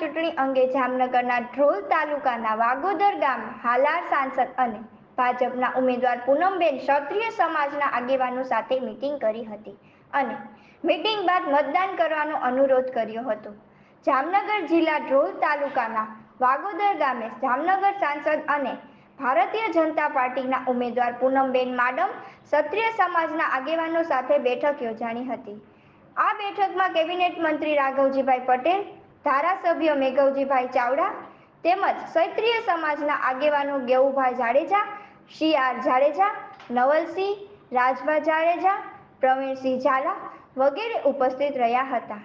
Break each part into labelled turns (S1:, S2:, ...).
S1: ચૂંટણી અંગે જામનગરના ધ્રોલ તાલુકાના વાગોદર ગામ હાલાર સાંસદ અને ભાજપના ઉમેદવાર પૂનમબેન ક્ષત્રિય સમાજના આગેવાનો સાથે મિટિંગ કરી હતી અને મિટિંગ બાદ મતદાન કરવાનો અનુરોધ કર્યો હતો. જામનગર જિલ્લા ધ્રોલ તાલુકાના વાગોદર ગામે જામનગર સાંસદ અને ભારતીય જનતા પાર્ટીના ઉમેદવાર પૂનમબેન માડમ ક્ષત્રિય સમાજના આગેવાનો સાથે બેઠક યોજાણી હતી. આ બેઠકમાં કેબિનેટ મંત્રી રાઘવજીભાઈ પટેલ ધારાસભ્ય મેઘવજીભાઈ ચાવડા તેમજ ક્ષત્રિય સમાજના આગેવાનો ગેવુભાઈ જાડેજા શ્રી આર જાડેજા નવલસિંહ રાજભા જાડેજા પ્રવીણસિંહ ઝાલા વગેરે ઉપસ્થિત રહ્યા હતા.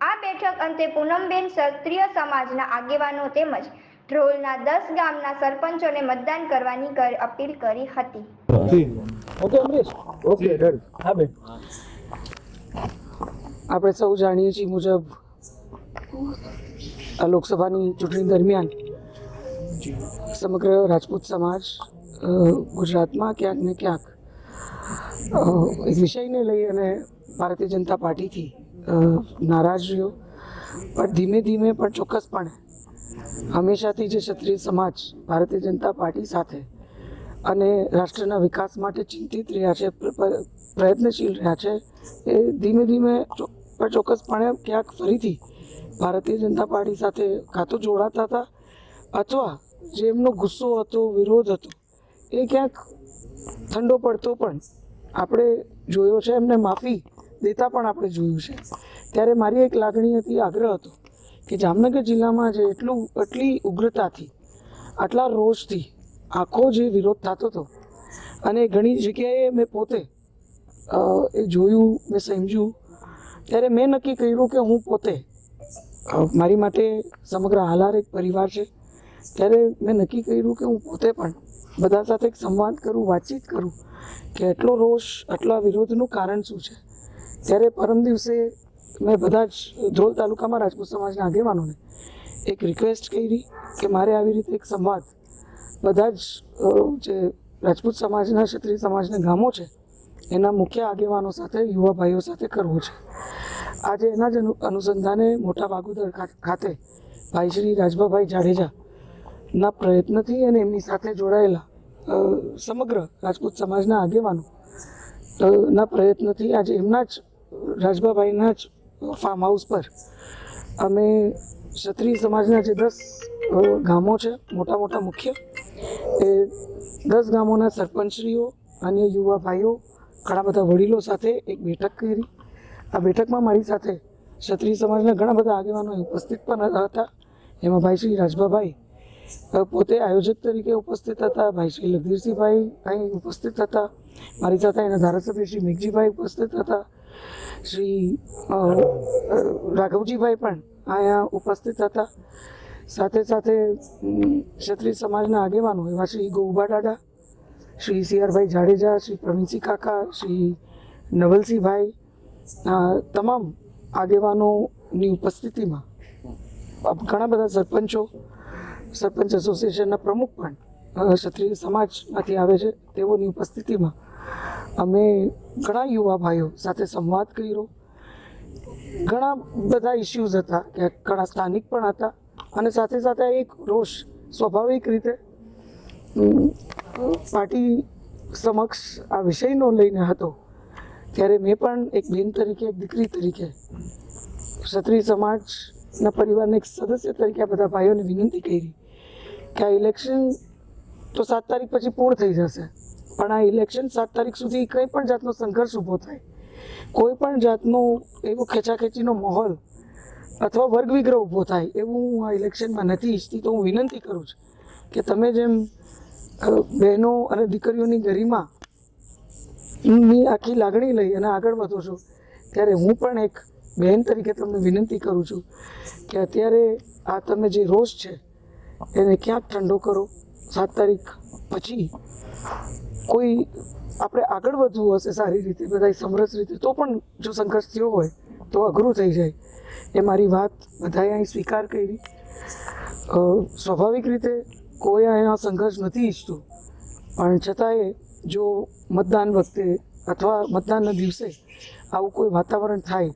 S1: આ બેઠક અંતે પૂનમબેન ક્ષત્રિય સમાજના આગેવાનો તેમજ ધ્રોલના દસ ગામના સરપંચોને મતદાન કરવાની અપીલ કરી હતી.
S2: ઓકે અમરીશ. ઓકે ડન હા બેન. આપણે સૌ જાણીએ છીએ મુજબ આ લોકસભાની ચૂંટણી દરમિયાન સમગ્ર રાજપૂત સમાજ ગુજરાતમાં ક્યાંક ને ક્યાંક એક વિષયને લઈ અને ભારતીય જનતા પાર્ટીથી નારાજ રહ્યો. પણ ધીમે ધીમે પણ ચોક્કસપણે હંમેશાથી જે ક્ષત્રિય સમાજ, ભારતીય જનતા પાર્ટી સાથે અને રાષ્ટ્રના વિકાસ માટે ચિંતિત રહ્યા છે, પ્ર- પ્ર- પ્રયત્નશીલ રહ્યા છે, એ ધીમે ધીમે પણ ચોક્કસપણે ક્યાંક ફરીથી ભારતીય જનતા પાર્ટી સાથે કાં તો જોડાતા હતા અથવા જે એમનો ગુસ્સો હતો, વિરોધ હતો, એ ક્યાંક ઠંડો પડતો પણ આપણે જોયો છે, એમને માફી દેતા પણ આપણે જોયું છે. ત્યારે મારી એક લાગણી હતી, આગ્રહ હતો કે જામનગર જિલ્લામાં જે એટલું, એટલી ઉગ્રતાથી, આટલા રોષથી આખો જે વિરોધ થતો હતો અને ઘણી જગ્યાએ મેં પોતે એ જોયું, મેં સમજ્યું. ત્યારે મેં નક્કી કર્યું કે હું પોતે મારી માટે સમગ્ર હાલાર એક પરિવાર છે. ત્યારે મેં નક્કી કર્યું કે હું પોતે પણ બધા સાથે એક સંવાદ કરું, વાતચીત કરું કે એટલો રોષ, આટલા વિરોધનું કારણ શું છે? ત્યારે પરમ દિવસે મેં બધા જ ધ્રોલ તાલુકામાં રાજપૂત સમાજના આગેવાનોને એક રિક્વેસ્ટ કરી કે મારે આવી રીતે એક સંવાદ બધા જ જે રાજપૂત સમાજના, ક્ષત્રિય સમાજના ગામો છે, એના મુખ્ય આગેવાનો સાથે, યુવા ભાઈઓ સાથે કરવો છે. આજે એના જ અનુ, અનુસંધાને મોટા વાગોદર ખાતે ભાઈ શ્રી રાજભાભાઈ જાડેજા ના પ્રયત્નથી અને એમની સાથે જોડાયેલા સમગ્ર રાજપૂત સમાજના આગેવાનો ના પ્રયત્નથી આજે એમના જ, રાજભાભાઈના જ ફાર્મ હાઉસ પર અમે ક્ષત્રિય સમાજના જે દસ ગામો છે, મોટા મોટા મુખ્ય, એ દસ ગામોના સરપંચશ્રીઓ અને યુવા ભાઈઓ, ઘણા બધા વડીલો સાથે એક બેઠક કરી. આ બેઠકમાં મારી સાથે ક્ષત્રિય સમાજના ઘણા બધા આગેવાનો ઉપસ્થિત પણ હતા. એમાં ભાઈ શ્રી રાજભાભાઈ પોતે આયોજક તરીકે ઉપસ્થિત હતા. ભાઈ શ્રી લગધીરસિંહભાઈ અહીં ઉપસ્થિત હતા. મારી સાથે એના ધારાસભ્ય શ્રી મેઘજીભાઈ ઉપસ્થિત હતા. શ્રી રાઘવજીભાઈ પણ અહીંયા ઉપસ્થિત હતા. સાથે સાથે ક્ષત્રિય સમાજના આગેવાનો એવા શ્રી ગોઉબા દાદા શ્રી સીઆરભાઈ જાડેજા, શ્રી પ્રવીણસિંહ કાકા, શ્રી નવલસિંહભાઈ તમામ આગેવાનોની ઉપસ્થિતિમાં ઘણા બધા સરપંચો, સરપંચ એસોસિએશનના પ્રમુખ પણ ક્ષત્રિય સમાજમાંથી આવે છે. તેઓની ઉપસ્થિતિમાં અમે ઘણા યુવા ભાઈઓ સાથે સંવાદ કર્યો. ઘણા બધા ઇસ્યુઝ હતા કે ઘણા સ્થાનિક પણ હતા અને સાથે સાથે એક રોષ સ્વાભાવિક રીતે પાર્ટી સમક્ષ આ વિષયનો લઈને હતો. ત્યારે મેં પણ એક બેન તરીકે, એક દીકરી તરીકે ક્ષત્રિય સમાજના પરિવારના એક સદસ્ય તરીકે આ બધા ભાઈઓને વિનંતી કરી કે આ ઇલેક્શન તો સાત તારીખ પછી પૂર્ણ થઈ જશે. પણ આ ઇલેક્શન સાત તારીખ સુધી કંઈ પણ જાતનો સંઘર્ષ ઊભો થાય, કોઈ પણ જાતનો એવો ખેંચાખેંચીનો માહોલ અથવા વર્ગ વિગ્રહ ઊભો થાય એવું હું આ ઇલેક્શનમાં નથી ઈચ્છતી, તો હું વિનંતી કરું છું કે તમે જેમ બહેનો અને દીકરીઓની ગરિમા ની આખી લાગણી લઈ અને આગળ વધું છું. ત્યારે હું પણ એક બહેન તરીકે તમને વિનંતી કરું છું કે અત્યારે આ તમે જે રોષ છે, એને ક્યાંક ઠંડો કરો. સાત તારીખ પછી કોઈ આપણે આગળ વધવું હશે સારી રીતે બધા સમરસ રીતે, તો પણ જો સંઘર્ષ થયો હોય, તો અઘરું થઈ જાય. એ મારી વાત બધાએ અહીં સ્વીકાર કરી. સ્વાભાવિક રીતે કોઈ અહીંયા સંઘર્ષ નથી ઈચ્છતું. પણ છતાંય જો મતદાન વખતે અથવા મતદાનના દિવસે આવું કોઈ વાતાવરણ થાય,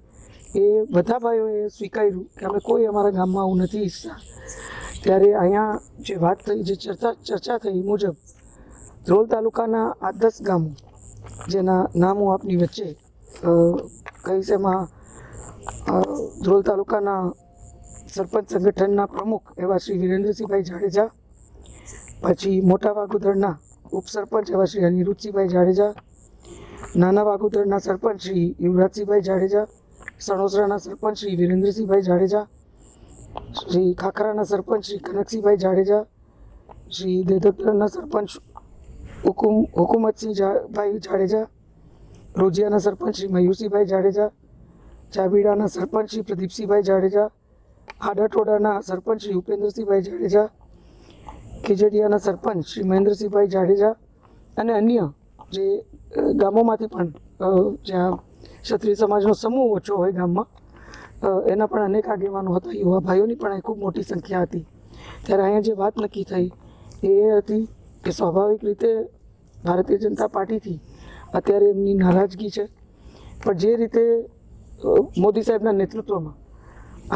S2: એ બધા ભાઈઓએ સ્વીકાર્યું કે અમે કોઈ અમારા ગામમાં આવું નથી ઈચ્છતા. ત્યારે અહીંયા જે વાત થઈ, જે ચર્ચા ચર્ચા થઈ મુજબ ધ્રોલ તાલુકાના આ દસ ગામો, જેના નામો આપની વચ્ચે કહીશ એમાં ધ્રોલ તાલુકાના સરપંચ સંગઠનના પ્રમુખ એવા શ્રી વિરેન્દ્રસિંહભાઈ જાડેજા, પછી મોટા વાગુદરના ઉપસરપંચ એવા શ્રી અનિરુદ્ધસિંહભાઈ જાડેજા, નાના વાગુદરના સરપંચ શ્રી યુવરાજસિંહભાઈ જાડેજા, સણોસરાના સરપંચ શ્રી વિરેન્દ્રસિંહભાઈ જાડેજા, શ્રી ખાખરાના સરપંચ શ્રી કનકસિંહભાઈ જાડેજા, શ્રી દેદકરના સરપંચ હુકુમ હુકુમતસિંહભાઈ ભાઈ જાડેજા રોજિયાના સરપંચ શ્રી મયુરસિંહભાઈ જાડેજા, ચાબીડાના સરપંચ શ્રી પ્રદીપસિંહભાઈ જાડેજા, આડાટોડાના સરપંચ શ્રી ઉપેન્દ્રસિંહભાઈ જાડેજા ખીજડીયાના સરપંચ શ્રી મહેન્દ્રસિંહભાઈ જાડેજા અને અન્ય જે ગામોમાંથી પણ જ્યાં ક્ષત્રિય સમાજનો સમૂહ ઓછો હોય ગામમાં એના પણ અનેક આગેવાનો હતા, યુવા ભાઈઓની પણ અહીં ખૂબ મોટી સંખ્યા હતી. ત્યારે અહીંયા જે વાત નક્કી થઈ એ હતી કે સ્વાભાવિક રીતે ભારતીય જનતા પાર્ટીથી અત્યારે એમની નારાજગી છે. પણ જે રીતે મોદી સાહેબના નેતૃત્વમાં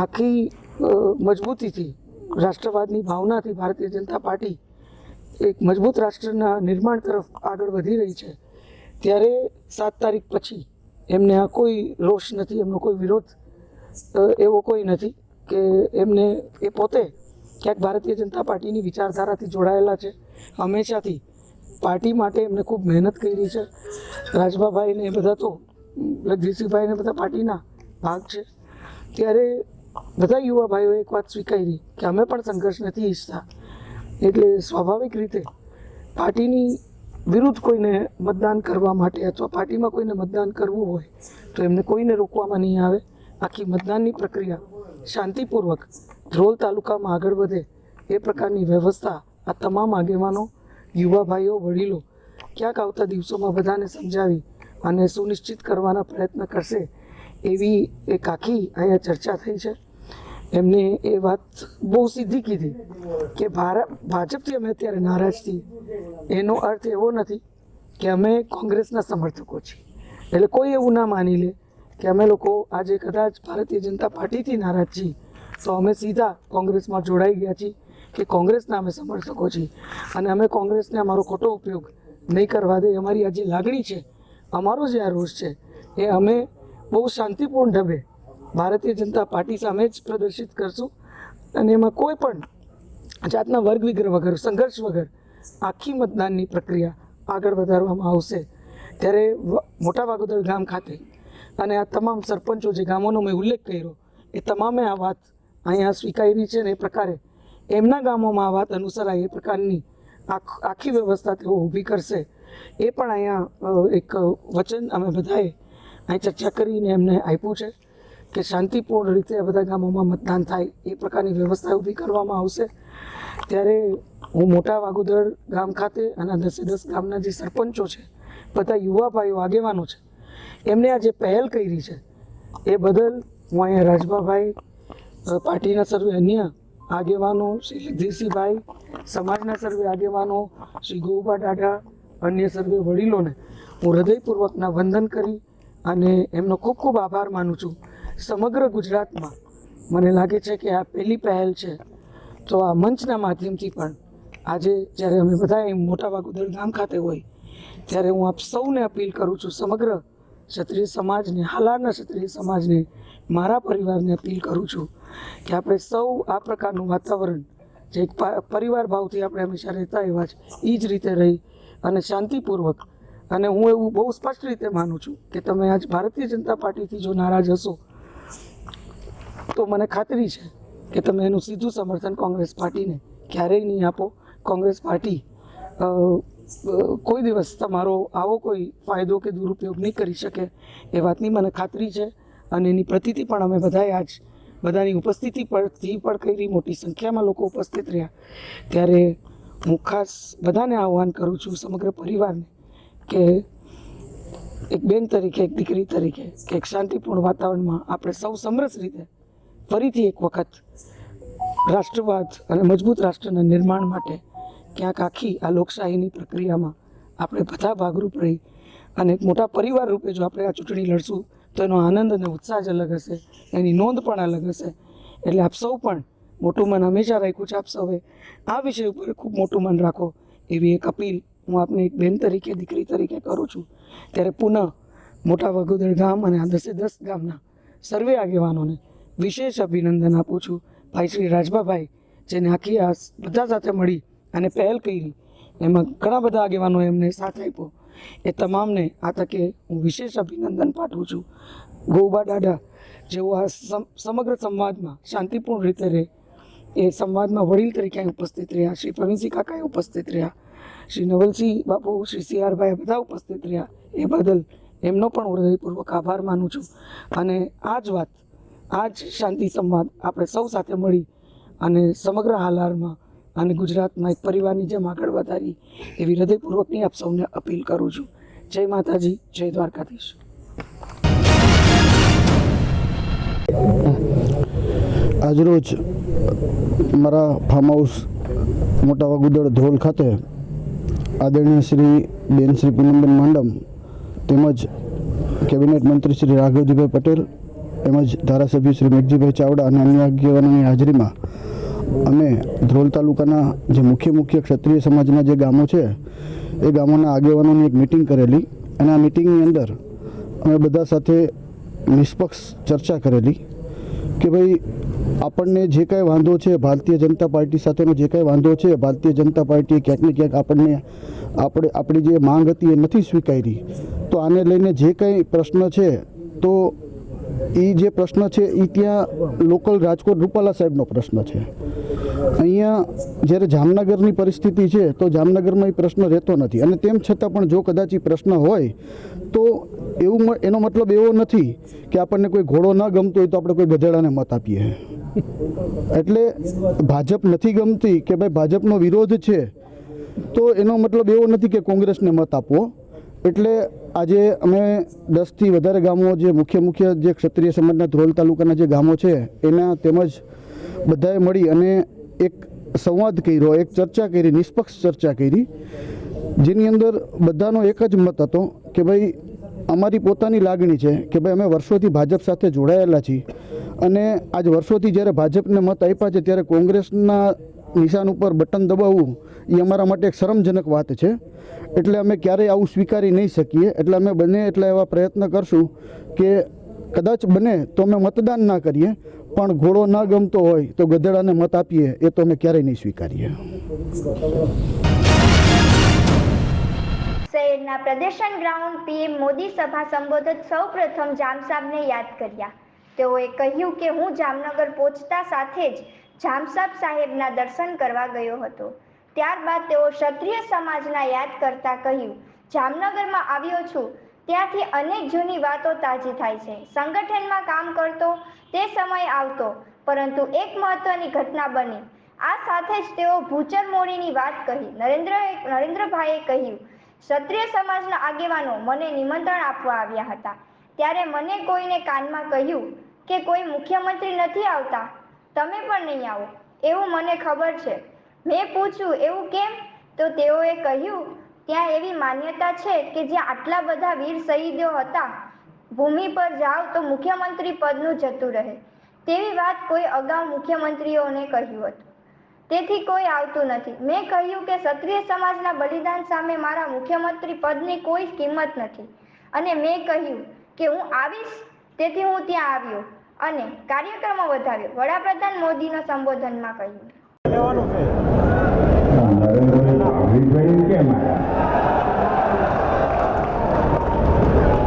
S2: આખી મજબૂતીથી રાષ્ટ્રવાદની ભાવનાથી ભારતીય જનતા પાર્ટી એક મજબૂત રાષ્ટ્રના નિર્માણ તરફ આગળ વધી રહી છે. ત્યારે સાત તારીખ પછી એમને આ કોઈ રોષ નથી, એમનો કોઈ વિરોધ એવો કોઈ નથી કે એમને એ પોતે ક્યાંક ભારતીય જનતા પાર્ટીની વિચારધારાથી જોડાયેલા છે. હંમેશાથી પાર્ટી માટે એમને ખૂબ મહેનત કરી છે. રાજભાભાઈ ને એ બધા તો જગદીશભાઈ ને બધા પાર્ટીના ભાગ છે. ત્યારે બધા યુવા ભાઈઓએ એક વાત સ્વીકારી કે અમે પણ સંઘર્ષ નથી ઈચ્છતા. એટલે સ્વાભાવિક રીતે પાર્ટીની વિરુદ્ધ કોઈને મતદાન કરવા માટે અથવા પાર્ટીમાં કોઈને મતદાન કરવું હોય તો એમને કોઈને રોકવામાં નહીં આવે. આખી મતદાનની પ્રક્રિયા શાંતિપૂર્વક ધ્રોલ તાલુકામાં આગળ વધે એ પ્રકારની વ્યવસ્થા આ તમામ આગેવાનો, યુવા ભાઈઓ, વડીલો ક્યાંક આવતા દિવસોમાં બધાને સમજાવી અને સુનિશ્ચિત કરવાના પ્રયત્ન કરશે એવી એક આખી અહીંયા ચર્ચા થઈ છે. એમને એ વાત બહુ સીધી કીધી કે ભાર- ભાજપથી અમે અત્યારે નારાજ છીએ. એનો અર્થ એવો નથી કે અમે કોંગ્રેસના સમર્થકો છીએ. એટલે કોઈ એવું ના માની લે કે અમે લોકો આજે કદાચ ભારતીય જનતા પાર્ટીથી નારાજ છીએ. તો અમે સીધા કોંગ્રેસમાં જોડાઈ ગયા છીએ કે કોંગ્રેસના અમે સમર્થકો છીએ. અને અમે કોંગ્રેસને અમારો ખોટો ઉપયોગ નહીં કરવા દે. અમારી આ જે લાગણી છે, અમારો જે આ રોષ છે, એ અમે બહુ શાંતિપૂર્ણ ઢબે ભારતીય જનતા પાર્ટી સામે જ પ્રદર્શિત કરશું. અને એમાં કોઈ પણ જાતના વર્ગ વિગ્રહ વગર, સંઘર્ષ વગર આખી મતદાનની પ્રક્રિયા આગળ વધારવામાં આવશે. ત્યારે મોટા વાગોદર ગામ ખાતે અને આ તમામ સરપંચો જે ગામોનો મેં ઉલ્લેખ કર્યો, એ તમામે આ વાત અહીંયા સ્વીકારી છે ને એ પ્રકારે એમના ગામોમાં આ વાત અનુસરાય, એ પ્રકારની આખી વ્યવસ્થા તેઓ ઊભી કરશે. એ પણ અહીંયા એક વચન અમે બધાએ અહીં ચર્ચા કરીને એમને આપ્યું છે. કે શાંતિપૂર્ણ રીતે બધા ગામોમાં મતદાન થાય એ પ્રકારની વ્યવસ્થા ઊભી કરવામાં આવશે. ત્યારે હું મોટા વાગુદર ગામ ખાતે અને દસે દસ ગામના જે સરપંચો છે, બધા યુવા ભાઈઓ, આગેવાનો છે, એમને આ જે પહેલ કરી છે, એ બદલ હું અહીંયા રાજભાભાઈ પાર્ટીના સર્વે અન્ય આગેવાનો, શ્રી જગદીશસિંહભાઈ સમાજના સર્વે આગેવાનો, શ્રી ગોબા દાદા અન્ય સર્વે વડીલોને હું હૃદયપૂર્વકના વંદન કરી અને એમનો ખૂબ ખૂબ આભાર માનું છું. સમગ્ર ગુજરાતમાં મને લાગે છે કે આ પહેલી પહેલ છે. તો આ મંચના માધ્યમથી પણ આજે જ્યારે અમે બધા મોટાભાગ મોટા વાગોદર ગામ ખાતે હોય, ત્યારે હું આપ સૌને અપીલ કરું છું, સમગ્ર ક્ષત્રિય સમાજને, હાલારના ક્ષત્રિય સમાજને, મારા પરિવારને અપીલ કરું છું કે આપણે સૌ આ પ્રકારનું વાતાવરણ જે એક પરિવાર ભાવથી આપણે હંમેશા રહેતા એવા છે એ જ રીતે રહી અને શાંતિપૂર્વક. અને હું એવું બહુ સ્પષ્ટ રીતે માનું છું કે તમે આજ ભારતીય જનતા પાર્ટીથી જો નારાજ હશો તો મને ખાતરી છે કે તમે એનું સીધું સમર્થન કોંગ્રેસ પાર્ટીને ક્યારેય નહીં આપો. કોંગ્રેસ પાર્ટી કોઈ દિવસ તમારો આવો કોઈ ફાયદો કે દુરુપયોગ નહીં કરી શકે એ વાતની મને ખાતરી છે અને એની પ્રતિતિ પણ અમે બધાએ આજ બધાની ઉપસ્થિતિ પરથી પણ કરી, મોટી સંખ્યામાં લોકો ઉપસ્થિત રહ્યા. ત્યારે હું ખાસ બધાને આહ્વાન કરું છું, સમગ્ર પરિવારને, કે એક બેન તરીકે, એક દીકરી તરીકે, કે એક શાંતિપૂર્ણ વાતાવરણમાં આપણે સૌ સમરસ રીતે ફરીથી એક વખત રાષ્ટ્રવાદ અને મજબૂત રાષ્ટ્રના નિર્માણ માટે ક્યાંક આખી આ લોકશાહીની પ્રક્રિયામાં આપણે બધા ભાગરૂપ રહી અને મોટા પરિવાર રૂપે જો આપણે આ ચૂંટણી લડશું, તો એનો આનંદ અને ઉત્સાહ જ અલગ હશે. એની નોંધ પણ અલગ હશે. એટલે આપ સૌ પણ મોટું મન હંમેશા રાખ્યું છે. આપ સૌએ આ વિષય ઉપર ખૂબ મોટું મન રાખો એવી એક અપીલ હું આપને એક બેન તરીકે, દીકરી તરીકે કરું છું. ત્યારે પુનઃ મોટા વગોદર ગામ અને આ દસે દસ ગામના સર્વે આગેવાનોને વિશેષ અભિનંદન આપું છું. ભાઈ શ્રી રાજભાભાઈ જેને આખી આ બધા સાથે મળી અને પહેલ કરી, એમાં ઘણા બધા આગેવાનો એમને સાથ આપ્યો. એ તમામને આ તકે હું વિશેષ અભિનંદન પાઠવું છું. ગોબા દાદા, જેઓ આ સમ- સમગ્ર સંવાદમાં શાંતિપૂર્ણ રીતે રહે, એ સંવાદમાં વડીલ તરીકે ઉપસ્થિત રહ્યા, શ્રી પ્રવીણસિંહ કાકાએ ઉપસ્થિત રહ્યા, શ્રી નવલસિંહ બાપુ, શ્રી સી આર બધા ઉપસ્થિત રહ્યા. એ બદલ એમનો પણ હૃદયપૂર્વક આભાર માનું છું. અને આ જ વાત આ જ શાંતિ સંવાદ આપણે સૌ સાથે મળી અને સમગ્ર હાલારમાં અને ગુજરાતમાં એક પરિવારની જેમ આગળ વધારી એવી હૃદયપૂર્વકની આપ સૌને અપીલ કરું છું. જય માતાજી, જય દ્વારકાધીશ.
S3: આજરોજ મારા ફાર્મ હાઉસ મોટા વાગુદળ ધ્રોલ ખાતે આદરણીય શ્રી બેન શ્રી પૂનમબેન માંડમ તેમજ કેબિનેટ મંત્રી શ્રી રાઘવજીભાઈ પટેલ તેમજ ધારાસભ્ય શ્રી મેઘજીભાઈ ચાવડા અને અન્ય આગેવાનોની હાજરીમાં અમે ધ્રોલ તાલુકાના જે મુખ્ય મુખ્ય ક્ષત્રિય સમાજના જે ગામો છે, એ ગામોના આગેવાનોની એક મિટિંગ કરેલી. અને આ મિટિંગની અંદર અમે બધા સાથે નિષ્પક્ષ ચર્ચા કરેલી કે ભાઈ, આપણને જે કાંઈ વાંધો છે, ભારતીય જનતા પાર્ટી સાથેનો જે કાંઈ વાંધો છે, ભારતીય જનતા પાર્ટી ક્યાંક ને ક્યાંક આપણને આપણે, આપણી જે માંગ હતી એ નથી સ્વીકારી. તો આને લઈને જે કાંઈ પ્રશ્ન છે, તો એ જે પ્રશ્ન છે એ ત્યાં લોકલ રાજકોટ રૂપાલા સાહેબનો પ્રશ્ન છે. અહીંયા જ્યારે જામનગરની પરિસ્થિતિ છે, તો જામનગરમાં એ પ્રશ્ન રહેતો નથી. અને તેમ છતાં પણ જો કદાચ એ પ્રશ્ન હોય, તો એવું એનો મતલબ એવો નથી કે આપણને કોઈ ઘોડો ના ગમતો હોય તો આપણે કોઈ ગધેડાને મત આપીએ. એટલે ભાજપ નથી ગમતી કે ભાઈ ભાજપનો વિરોધ છે, તો એનો મતલબ એવો નથી કે કોંગ્રેસને મત આપવો. એટલે આજે અમે દસથી વધારે ગામો, જે મુખ્ય મુખ્ય જે ક્ષત્રિય સમાજના ધ્રોલ તાલુકાના જે ગામો છે, એના તેમજ બધાએ મળી અને એક સંવાદ કર્યો, એક ચર્ચા કરી, નિષ્પક્ષ ચર્ચા કરી, જેની અંદર બધાનો એક જ મત હતો કે ભાઈ અમારી પોતાની લાગણી છે કે ભાઈ અમે વર્ષોથી ભાજપ સાથે જોડાયેલા છીએ. અને આજ વર્ષોથી જ્યારે ભાજપને મત આપ્યા છે, ત્યારે કોંગ્રેસના નિશાન ઉપર બટન દબાવવું એ અમારા માટે એક શરમજનક વાત છે. એટલે અમે ક્યારેય આવું સ્વીકારી નહીં શકીએ. એટલે અમે બને એટલા એવા પ્રયત્ન કરશું કે કદાચ બને તો અમે મતદાન ના કરીએ, પણ ઘોડો ના ગમતો હોય તો ગધેડાને મત આપીએ, એ તો અમે ક્યારેય નહીં સ્વીકારીએ.
S1: શહેરના પ્રદર્શન ગ્રાઉન્ડ પીએમ મોદી સભા સંબોધત સૌપ્રથમ જામસાબને યાદ કર્યા. તેઓએ કહ્યું કે હું જામનગર પહોંચતા સાથે જ જામસાબ સાહેબના દર્શન કરવા ગયો હતો. ત્યારબાદ તેઓ ક્ષત્રિય સમાજના યાદ કરતા કહ્યું, જામનગરમાં આવ્યો છું. ત્યાંથી અનેક જૂની વાતો તાજી થાય છે. સંગઠનમાં કામ કરતો તે સમય આવતો, પરંતુ એક મહત્વની ઘટના બની. આ સાથે જ તેઓ ભૂચર મોડીની વાત કહી. નરેન્દ્ર નરેન્દ્રભાઈએ કહ્યું, ક્ષત્રિય સમાજના આગેવાનો મને નિમંત્રણ આપવા આવ્યા હતા. ત્યારે મને કોઈને કાનમાં કહ્યું કે કોઈ મુખ્યમંત્રી નથી આવતા. તમે પણ નહીં આવો. એવું મને ખબર છે. મેં પૂછ્યું, એવું કેમ? તો તેઓએ કહ્યું, ત્યાં એવી માન્યતા છે કે જ્યાં આટલા બધા વીર શહીદો હતા, ભૂમિ પર જાઓ તો મુખ્યમંત્રી પદનું જતું રહે. તેવી વાત કોઈ અગાઉ મુખ્યમંત્રીઓને કહ્યું હતું. તેથી કોઈ આવતું નથી. મેં કહ્યું કે ક્ષત્રિય સમાજના બલિદાન સામે મારા મુખ્યમંત્રી પદની કોઈ કિંમત નથી. અને મેં કહ્યું કે હું આવીશ, તેથી હું ત્યાં આવ્યો. અને કાર્યક્રમ વધારે વડાપ્રધાન મોદીના સંબોધનમાં કહ્યું.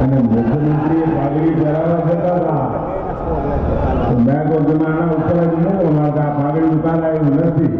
S4: અને મુખ્યમંત્રીએ પાઘડી પહેરાવવા જતા હતા. મેં કોઈ ઉપર જ પાઘડી ઉતારાય નથી.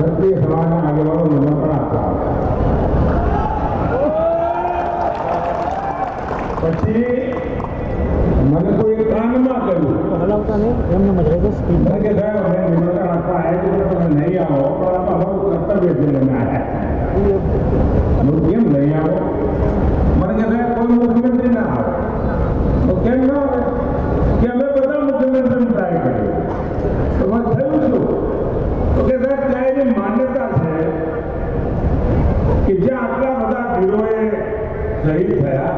S4: ક્ષત્રિય સમાજના આગેવાનો નિમંત્રણ આપતા પછી મને કોઈ કાનમાં કહ્યું કારણ કે સાહેબ અમે નિમંત્રણ આપવા આવ્યા છીએ તો તમે નહીં આવો પણ આમાં અમારું કર્તવ્ય છે તમે આવ્યા હું કેમ નહીં આવો મને કે સાહેબ કોઈ મુખ્યમંત્રી ના આવે તો કેમ ના આવે કે અમે બધા મુખ્યમંત્રીને ટ્રાય કર્યો તો મને થયું શું તો કે સાહેબ ત્યાં એની માન્યતા છે કે જ્યાં આટલા બધા વીરોએ શહીદ થયા.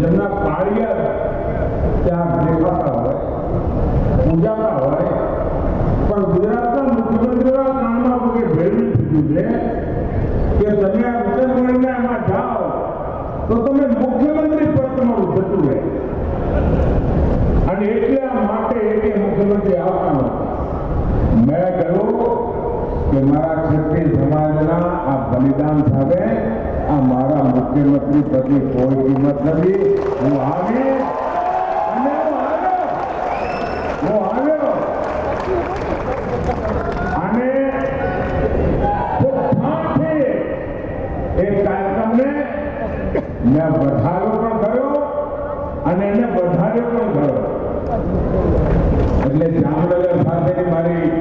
S4: જેમના પાળિયા ત્યાં દેખાતા હોય, પૂજાતા હોય, પણ ગુજરાતના મુખ્યમંત્રીના કામમાં વગેરે ભેળવી દીધું છે કે તમે આ ઉત્તરગઢના એમાં જાઓ, તો તમે મુખ્યમંત્રી પદ તમારું જતું રહે. અને એટલા માટે એટલે મુખ્યમંત્રી આવતા નહોતા મેં કહ્યું કે મારા ક્ષત્રિય સમાજના આ બલિદાન સામે આ મારા મુખ્યમંત્રી પદની કોઈ કિંમત નથી. હું આવી હું આવ્યો. અને એ કાર્યક્રમને મેં વધાર્યો પણ કર્યો અને એને વધાર્યો પણ કર્યો એટલે જામનગર સાથેની મારી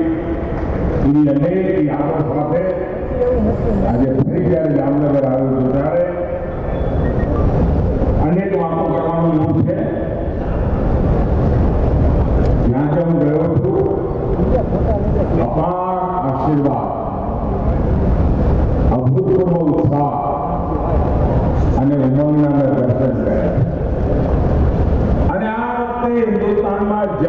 S4: Yıllarca